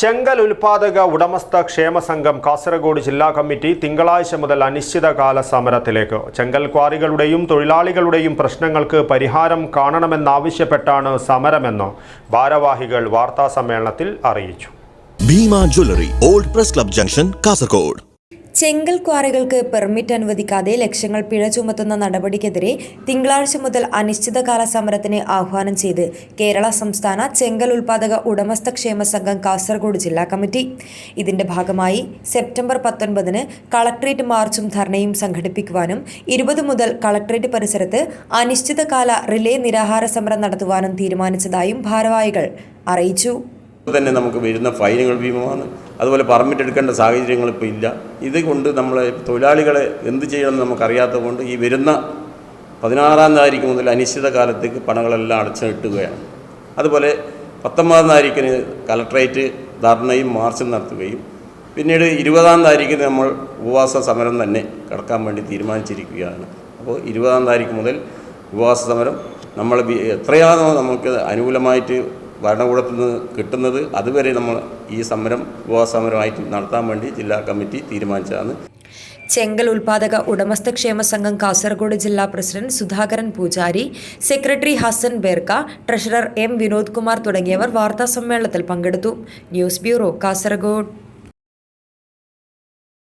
ചെങ്കൽ ഉൽപാദക ഉടമസ്ഥ ക്ഷേമ സംഘം കാസർഗോഡ് ജില്ലാ കമ്മിറ്റി തിങ്കളാഴ്ച മുതൽ അനിശ്ചിതകാല സമരത്തിലേക്ക്. ചെങ്കൽ ക്വാറികളുടെയും തൊഴിലാളികളുടെയും പ്രശ്നങ്ങൾക്ക് പരിഹാരം കാണണമെന്നാവശ്യപ്പെട്ടാണ് സമരമെന്ന് ഭാരവാഹികൾ വാർത്താസമ്മേളനത്തിൽ അറിയിച്ചു. Bhima jewellery old press club junction Kasaragod. ചെങ്കൽ ക്വാറികൾക്ക് പെർമിറ്റ് അനുവദിക്കാതെ ലക്ഷങ്ങൾ പിഴ ചുമത്തുന്ന നടപടിക്കെതിരെ തിങ്കളാഴ്ച മുതൽ അനിശ്ചിതകാല സമരത്തിന് ആഹ്വാനം ചെയ്ത് കേരള സംസ്ഥാന ചെങ്കൽ ഉൽപാദക ഉടമസ്ഥ ക്ഷേമ സംഘം കാസർഗോഡ് ജില്ലാ കമ്മിറ്റി. ഇതിന്റെ ഭാഗമായി സെപ്റ്റംബർ പത്തൊൻപതിന് കളക്ട്രേറ്റ് മാർച്ചും ധർണയും സംഘടിപ്പിക്കുവാനും ഇരുപത് മുതൽ കളക്ട്രേറ്റ് പരിസരത്ത് അനിശ്ചിതകാല റിലേ നിരാഹാര സമരം നടത്തുവാനും തീരുമാനിച്ചതായും ഭാരവാഹികൾ അറിയിച്ചു. തന്നെ നമുക്ക് വരുന്ന ഫൈനുകൾ ഭീമമാണ്. അതുപോലെ പെർമിറ്റ് എടുക്കേണ്ട സാഹചര്യങ്ങൾ ഇപ്പോൾ ഇല്ല. ഇതുകൊണ്ട് നമ്മൾ തൊഴിലാളികളെ എന്ത് ചെയ്യണമെന്ന് നമുക്കറിയാത്തത് കൊണ്ട് ഈ വരുന്ന പതിനാറാം താരീഖ് മുതൽ അനിശ്ചിത കാലത്തേക്ക് പണങ്ങളെല്ലാം അടച്ചിട്ടുകയാണ്. അതുപോലെ പത്തൊമ്പതാം താരീഖിന് കലക്ട്രേറ്റ് ധർണയും മാർച്ചും നടത്തുകയും പിന്നീട് ഇരുപതാം താരീഖിന് നമ്മൾ ഉപവാസ സമരം തന്നെ കടക്കാൻ വേണ്ടി തീരുമാനിച്ചിരിക്കുകയാണ്. അപ്പോൾ ഇരുപതാം താരീഖ് മുതൽ ഉപവാസ സമരം നമ്മൾ എത്രയാണോ നമുക്ക് അനുകൂലമായിട്ട് ഭരണകൂടത്തിൽ നിന്ന് കിട്ടുന്നത് അതുവരെ നമ്മൾ ഈ സമരം ഉപവാസ സമരമായിട്ട് നടത്താൻ വേണ്ടി ജില്ലാ കമ്മിറ്റി തീരുമാനിച്ചതാണ്. ചെങ്കൽ ഉൽപാദക ഉടമസ്ഥ ക്ഷേമ സംഘം കാസർഗോഡ് ജില്ലാ president Sudhakaran Poojari secretary Hassan Berka treasurer M Vinod Kumar തുടങ്ങിയവർ വാർത്താ സമ്മേളനത്തിൽ പങ്കെടുത്തു. News bureau Kasaragod.